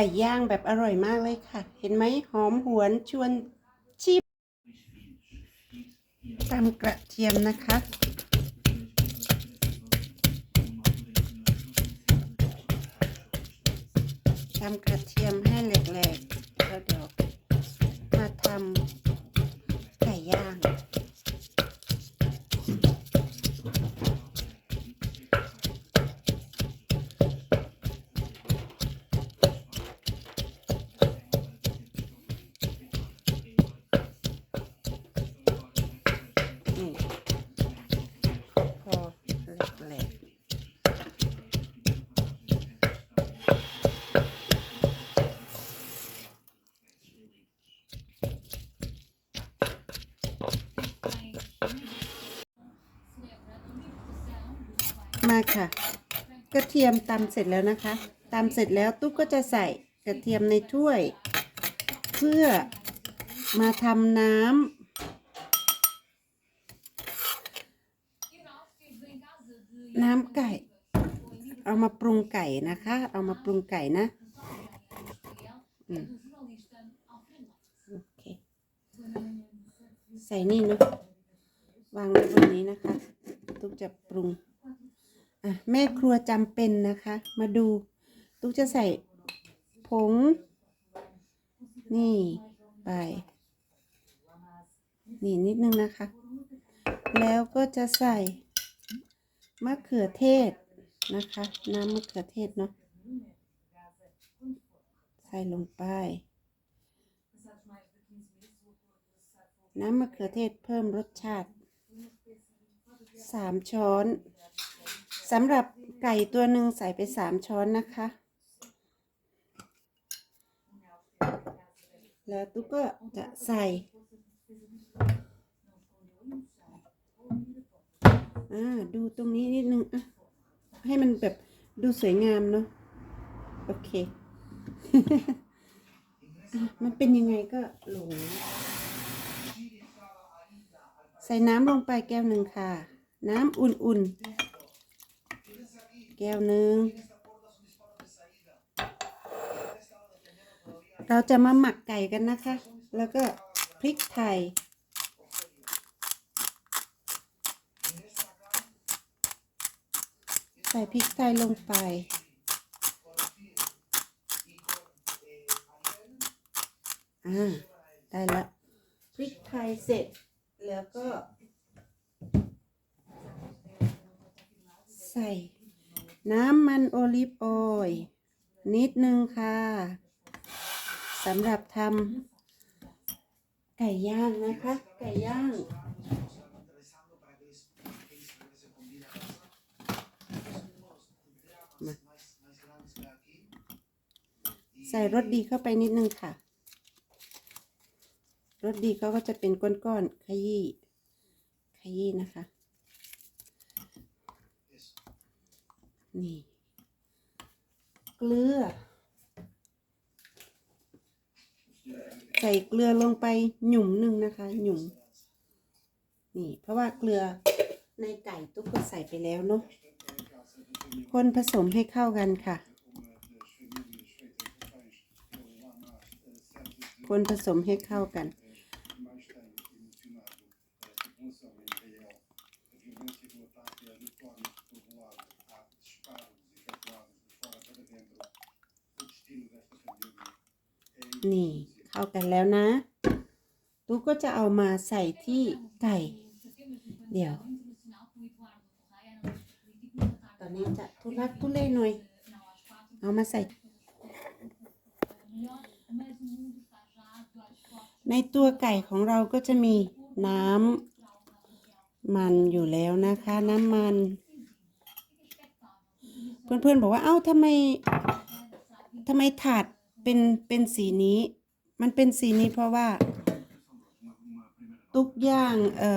ไก่ย่างแบบอร่อยมากเลยค่ะ เห็นไหมหอมหวนชวนชิมตำกระเทียมนะคะตำกระเทียม ค่ะ กระเทียมตำเสร็จแล้วนะคะตำเสร็จแล้วตุ๊กก็จะใส่กระเทียมในถ้วย เพื่อมาทำน้ำน้ำไก่ เอามาปรุงไก่นะคะ เอามาปรุงไก่นะโอเค ใส่นี่เนาะวางไว้บนนี้นะคะตุ๊กจะปรุง อะแม่ครัวจำเป็นนะคะ มาดูตุ๊กจะใส่ผง นี่ไป นี่นิดนึงนะคะ แล้วก็จะใส่มะเขือเทศนะคะ น้ำมะเขือเทศเนาะใส่ลงไป น้ำมะเขือเทศเพิ่มรสชาติสามช้อน สำหรับไก่ตัวหนึ่งใส่ไปสามช้อนนะคะ แล้วตุ๊กก็จะใส่อ่าดูตรงนี้นิดนึงอะให้มันแบบดูสวยงามเนาะโอเค มันเป็นยังไงก็หลงใส่น้ำลงไปแก้วหนึ่งค่ะ น้ำอุ่นๆ แก้วหนึ่งเราจะมาหมักไก่กันนะคะ แล้วก็พริกไทย ใส่พริกไทยลงไป อ่า ได้แล้วพริกไทยเสร็จ แล้วก็ ใส่ น้ำมันโอลิฟออยล์นิดนึงค่ะสำหรับทำไก่ย่างนะคะ ไก่ย่างใส่รสดีเข้าไปนิดนึงค่ะ รสดีเขาก็จะเป็นก้อนๆ ขยี้ ขยี้นะคะ นี่ เกลือ ใส่เกลือลงไปหยุ่มหนึ่งนะคะ หยุ่มนี่ เพราะว่าเกลือในไก่ตุ๊กก็ใส่ไปแล้วเนาะคนผสมให้เข้ากันค่ะ คนผสมให้เข้ากัน นี่เข้ากันแล้วนะตุ๊กก็จะเอามาใส่ที่ไก่ เดี๋ยว ตอนนี้จะทุลักทุเลหน่อย เอามาใส่ ในตัวไก่ของเราก็จะมีน้ำมันอยู่แล้วนะคะ น้ำมัน เพื่อนๆบอกว่าเอ้าทำไมทำไมถาด เป็นเป็นสีนี้ มันเป็นสีนี้เพราะว่า ตุกย่างเอ่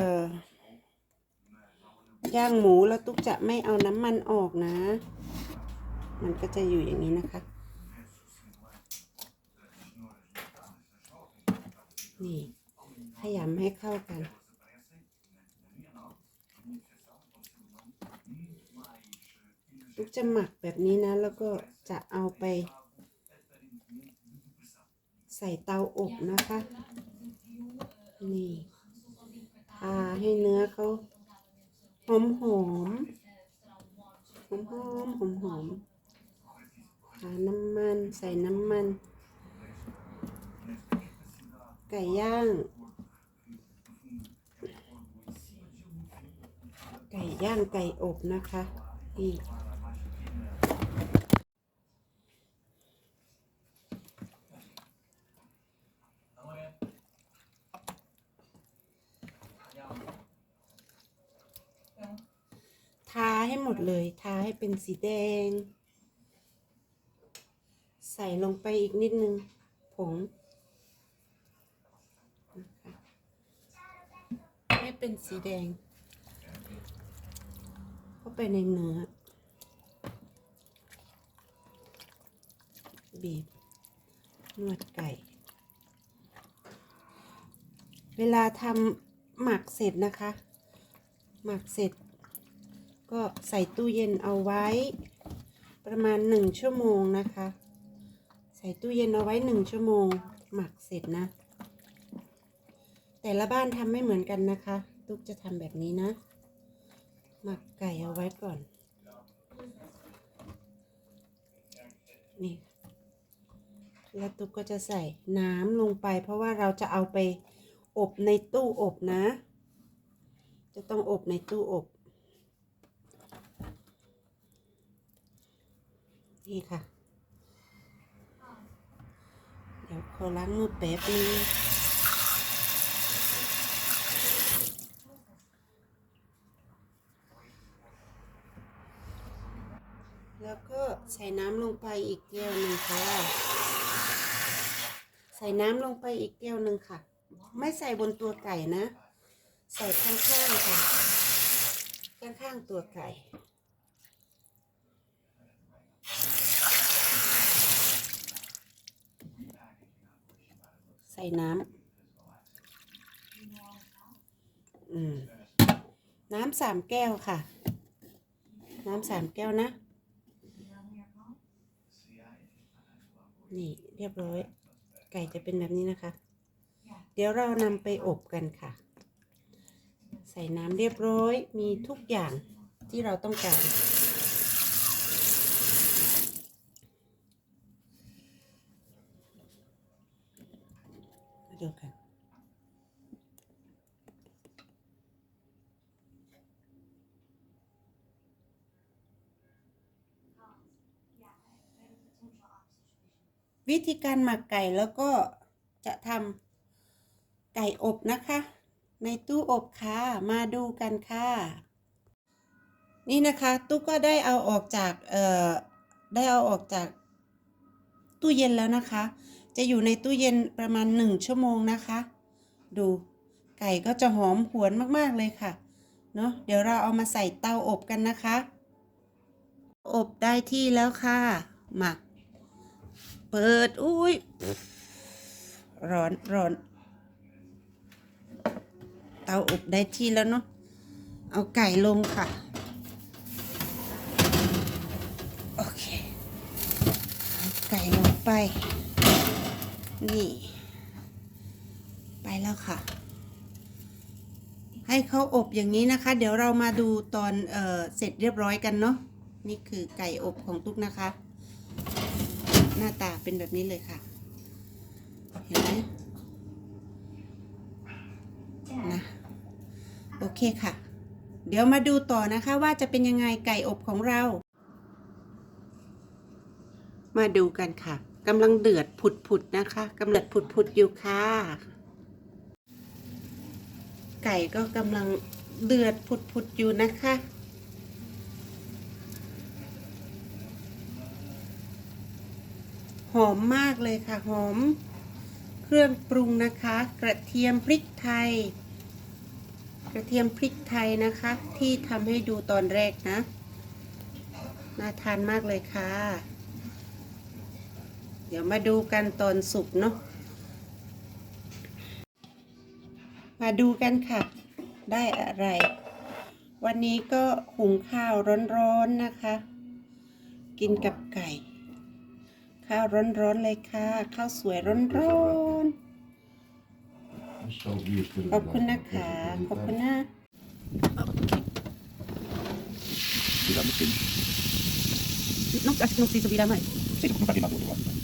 อย่างหมูแล้วตุกจะไม่เอาน้ำมันออกนะ มันก็จะอยู่อย่างนี้นะคะ นี่ขยำให้เข้ากัน ตุกจะหมักแบบนี้นะ แล้วก็จะเอาไป ใส่เตาอบนะคะ นี่ทาให้เนื้อเขาหอมหอมหอมหอมหอมหอมทาน้ำมันใส่น้ำมัน ไก่ย่าง ไก่ย่างไก่อบนะคะนี่ ทาให้หมดเลย ทาให้เป็นสีแดง ใส่ลงไปอีกนิดนึง ผงให้เป็นสีแดง เข้าไปในเนื้อ บีบนวดไก่ เวลาทำหมักเสร็จนะคะ หมักเสร็จ ก็ใส่ตู้เย็นเอาไว้ ประมาณหนึ่งชั่วโมงนะคะ ใส่ตู้เย็นเอาไว้หนึ่งชั่วโมง หมักเสร็จนะ แต่ละบ้านทำไม่เหมือนกันนะคะ ตุ๊กจะทำแบบนี้นะ หมักไก่เอาไว้ก่อน นี่ แล้วตุ๊กก็จะใส่น้ำลงไป เพราะว่าเราจะเอาไปอบในตู้อบนะ จะต้องอบในตู้อบ นี่ค่ะ เดี๋ยวขอล้างมือแป๊บนึงแล้วก็ใส่น้ำลงไปอีกแก้วหนึ่งค่ะ ใส่น้ำลงไปอีกแก้วหนึ่งค่ะ ไม่ใส่บนตัวไก่นะ ใส่ข้างๆค่ะ ข้างๆตัวไก่ ส่น้ำน้ำสามแก้วค่ะ น้ำสามแก้วนะ นี่เรียบร้อย ไก่จะเป็นแบบนี้นะคะ เดี๋ยวเรานำไปอบกันค่ะ ใส่น้ำเรียบร้อยมีทุกอย่างที่เราต้องการ มาดูกันวิธีการหมักไก่แล้วก็จะทำไก่อบนะคะ ในตู้อบค่ะ มาดูกันค่ะ นี่นะคะตู้ก็ได้เอาออกจากเอ่อได้เอาออกจากตู้เย็นแล้วนะคะ จะอยู่ในตู้เย็นประมาณหนึ่งชั่วโมงนะคะ ดูไก่ก็จะหอมหวนมากๆเลยค่ะเนาะเดี๋ยวเราเอามาใส่เตาอบกันนะคะ อบได้ที่แล้วค่ะหมักเปิด อุ้ยร้อนร้อนเตาอบได้ที่แล้วเนาะเอาไก่ลงค่ะ โอเค ไก่ลงไป นี่ ไปแล้วค่ะ ให้เขาอบอย่างนี้นะคะ เดี๋ยวเรามาดูตอนเอ่อเสร็จเรียบร้อยกันเนาะนี่คือไก่อบของตุ๊กนะคะ หน้าตาเป็นแบบนี้เลยค่ะ เห็นไหมนะโอเคค่ะ เดี๋ยวมาดูต่อนะคะว่าจะเป็นยังไงไก่อบของเรา มาดูกันค่ะ กำลังเดือดผุดๆนะคะกำลังผุดๆอยู่ค่ะ ไก่ก็กำลังเดือดผุดๆอยู่นะคะหอมมากเลยค่ะหอม เครื่องปรุงนะคะ กระเทียมพริกไทย กระเทียมพริกไทยนะคะ ที่ทำให้ดูตอนแรกนะ น่าทานมากเลยค่ะ เดี๋ยวมาดูกันตอนสุกเนาะ มาดูกันค่ะ ได้อะไร วันนี้ก็หุงข้าวร้อนๆนะคะ กินกับไก่ขข้าวร้อนๆเลยค่ะ ข้าวสวยร้อนๆ ขอบคุณนะคะ ขอบคุณนะ Sillä myöskin. น้องจักน้องซีสบีได้ไหม Sitten kun väliin tuolla. มา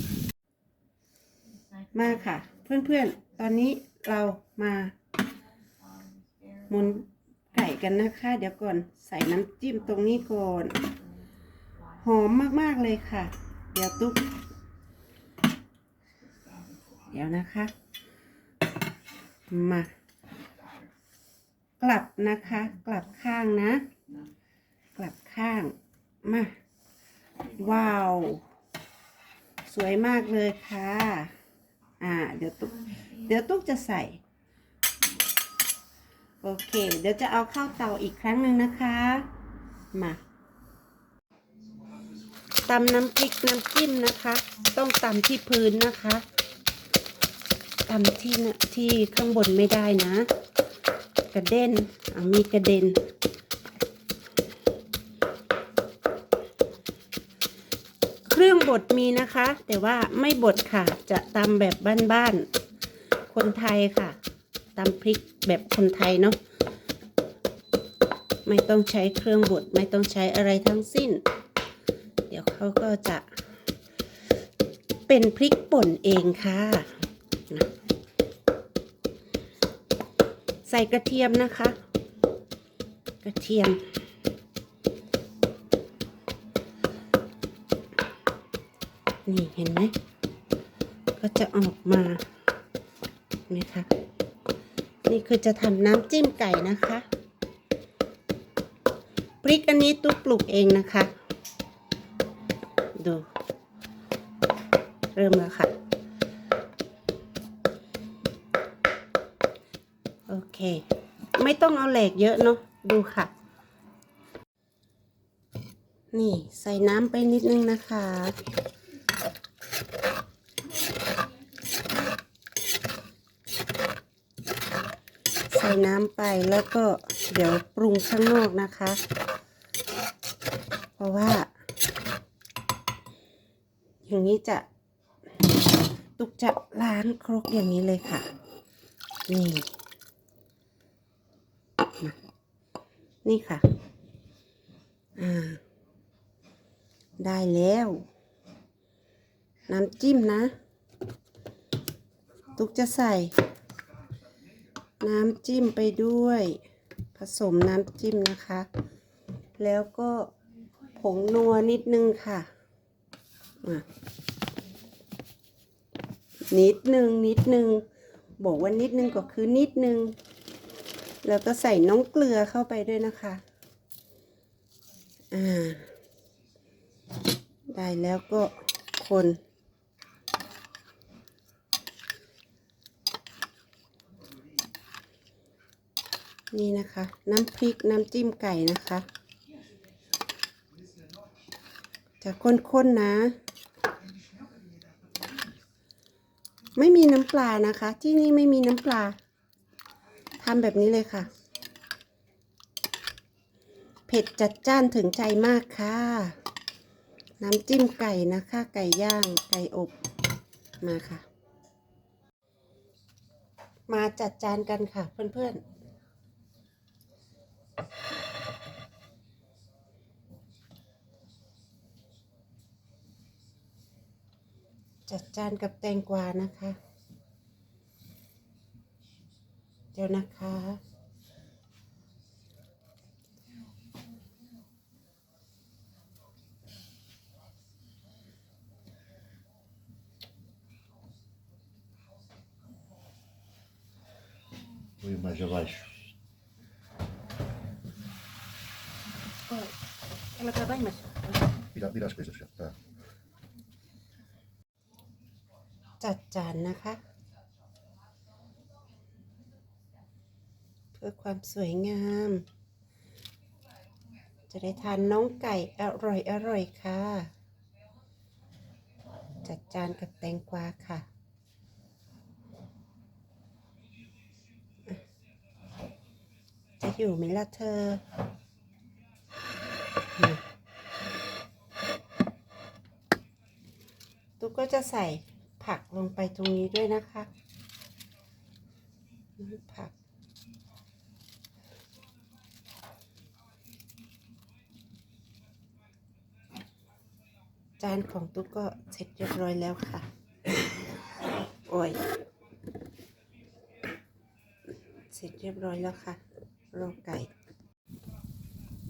มาค่ะ เพื่อนๆ ตอนนี้เรามาหมุนไก่กันนะคะ เดี๋ยวก่อนใส่น้ำจิ้มตรงนี้ก่อน หอมมากๆเลยค่ะ เดี๋ยวตุ๊กเดี๋ยวนะคะ มากลับนะคะ กลับข้างนะ กลับข้างมาว้าว สวยมากเลยค่ะ อ่า เดี๋ยวตุ๊กเดี๋ยวตุ๊กจะใส่ โอเค เดี๋ยวจะเอาเข้าเตาอีกครั้งหนึ่งนะคะ มาตำน้ำพริกน้ำจิ้มนะคะ ต้องตำที่พื้นนะคะตำที่ที่ข้างบนไม่ได้นะ กระเด็นอ่ามีกระเด็น บดมีนะคะ แต่ว่าไม่บดค่ะ จะตำแบบบ้านๆ คนไทยค่ะตำพริกแบบคนไทยเนาะ ไม่ต้องใช้เครื่องบด ไม่ต้องใช้อะไรทั้งสิ้น เดี๋ยวเขาก็จะเป็นพริกป่นเองค่ะ ใส่กระเทียมนะคะ กระเทียม นี่เห็นไหม ก็จะออกมาไหมคะ นี่คือจะทำน้ำจิ้มไก่นะคะ พริกอันนี้ตุ๊กปลูกเองนะคะ ดู เริ่มแล้วค่ะ โอเค ไม่ต้องเอาเหล็กเยอะเนาะ ดูค่ะนี่ ใส่น้ำไปนิดนึงนะคะ น้ำไปแล้วก็เดี๋ยวปรุงข้างนอกนะคะ เพราะว่า อย่างนี้จะตุกจะล้านครกอย่างนี้เลยค่ะ นี่ นี่ค่ะ อ่า ได้แล้ว น้ำจิ้มนะ ตุกจะใส่ น้ำจิ้มไปด้วย ผสมน้ำจิ้มนะคะ แล้วก็ผงนัวนิดนึงค่ะนิดนึงนิดนึง บอกว่านิดนึงก็คือนิดนึง แล้วก็ใส่น้องเกลือเข้าไปด้วยนะคะอ่าได้แล้วก็คน นี่นะคะ น้ำพริกน้ำจิ้มไก่นะคะ จะข้นๆนะ ไม่มีน้ำปลานะคะ ที่นี่ไม่มีน้ำปลาทำแบบนี้เลยค่ะ เผ็ดจัดจ้านถึงใจมากค่ะ น้ำจิ้มไก่นะคะ ไก่ย่างไก่อบมาค่ะ มาจัดจานกันค่ะเพื่อนๆ จัดจานกับแตงกวานะคะ เดี๋ยวนะคะ Põe mais abaixo. Ela trabalha, mas... Vira, vira as coisas já. Tá. จานนะคะ เพื่อความสวยงาม จะได้ทานน้องไก่อร่อยอร่อยค่ะ จัดจานกับแตงกวาค่ะจะอยู่ไหมล่ะเธอ ตุ๊กก็จะใส่ ผักลงไปตรงนี้ด้วยนะคะผัก จานของตุ๊กก็เสร็จเรียบร้อยแล้วค่ะ โอ้ย เสร็จเรียบร้อยแล้วค่ะรอไก่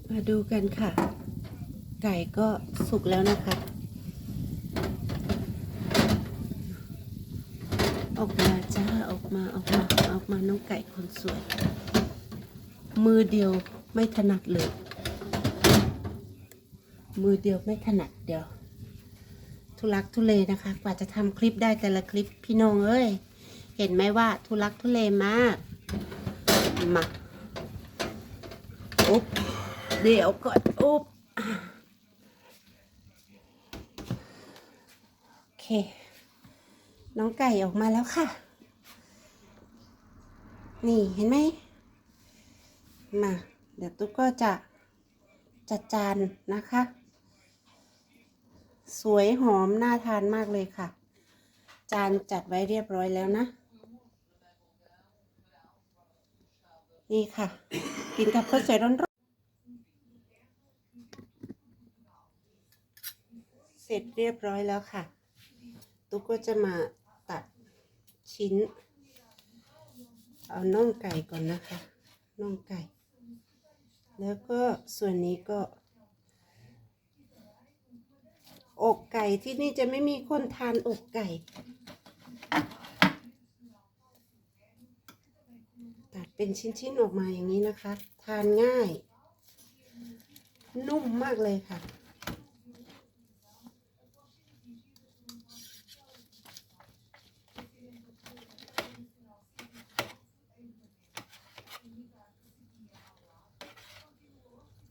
มาดูกันค่ะ ไก่ก็สุกแล้วนะคะ ออกมาจ้าออกมาออกมาออกมาน้องไก่คนสวย มือเดียวไม่ถนัดเลย มือเดียวไม่ถนัดเดียว ทุลักทุเลนะคะ กว่าจะทำคลิปได้แต่ละคลิปพี่น้องเอ้ยเห็นไหมว่าทุลักทุเลมากมาอุ๊บเดี๋ยวก่อนอุ๊บโอเค น้องไก่ออกมาแล้วค่ะ นี่เห็นไหม มา เดี๋ยวตุ๊กก็จะจัดจานนะคะ สวยหอมน่าทานมากเลยค่ะ จานจัดไว้เรียบร้อยแล้วนะ นี่ค่ะ กินกับข้าวสวยร้อนๆเสร็จเรียบร้อยแล้วค่ะ ตุ๊กก็จะมา ชิ้น เอาน่องไก่ก่อนนะคะน่องไก่ แล้วก็ส่วนนี้ก็ อกไก่ที่นี่จะไม่มีคนทานอกไก่ตัดเป็นชิ้นๆออกมาอย่างนี้นะคะ ทานง่าย นุ่มมากเลยค่ะ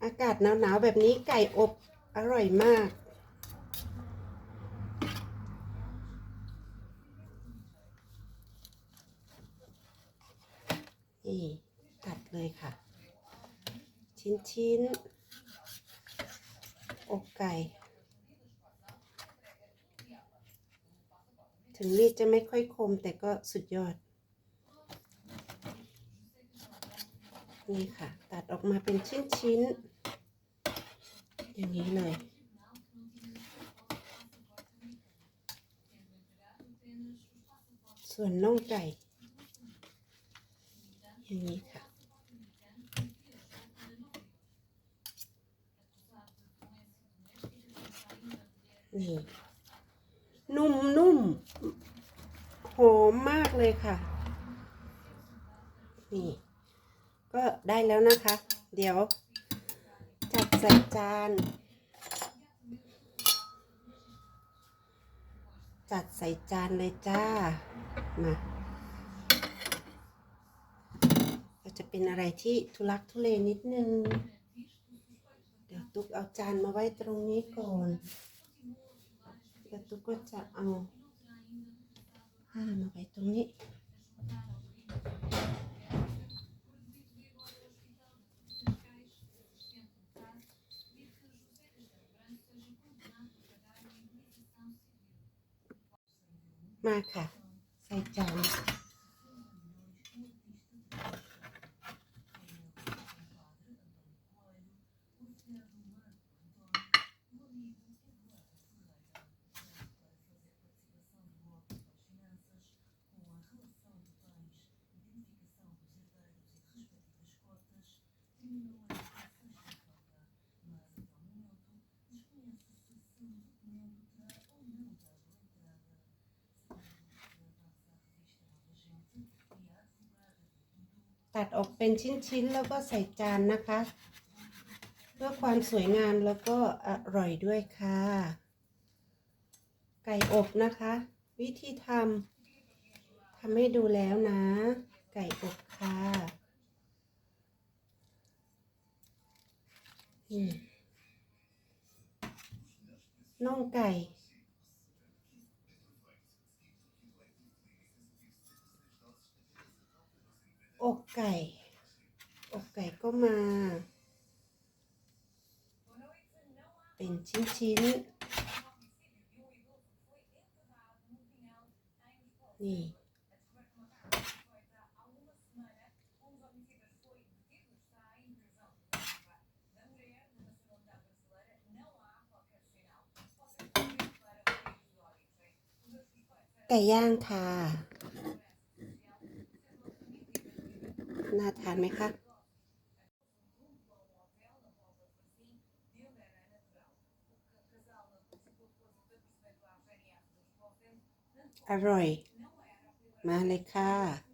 อากาศหนาวๆแบบนี้ไก่อบอร่อยมาก นี่ตัดเลยค่ะชิ้นชิ้นๆ อกไก่ ถึงมีดจะไม่ค่อยคมแต่ก็สุดยอด นี่ค่ะ ตัดออกมาเป็นชิ้นชิ้นๆ อย่างนี้เลย ส่วนน่องไก่อย่างนี้ค่ะ นี่ นุ่มนุ่มหอมมากเลยค่ะ นี่ ก็ได้แล้วนะคะ เดี๋ยว ส่จาน จัดใส่จานเลยจ้า มาก็จะเป็นอะไรที่ทุลักทุเลนิดนึง เดี๋ยวตุ๊กเอาจานมาไว้ตรงนี้ก่อนเดี๋ยวตุ๊กก็จะเอาผ้ามาไว้ตรงนี้ มาค่ะ ใส่จาน ออกเป็นชิ้นๆ แล้วก็ใส่จานนะคะ เพื่อความสวยงามแล้วก็อร่อยด้วยค่ะ ไก่อบนะคะ วิธีทำทำให้ดูแล้วนะ ไก่อบค่ะน่องไก่ อกไก่ อกไก่ก็มา เป็นชิ้นชิ้นนี่ ไก่ย่างค่ะ น่าทานไหมคะอร่อย มาเลยค่ะ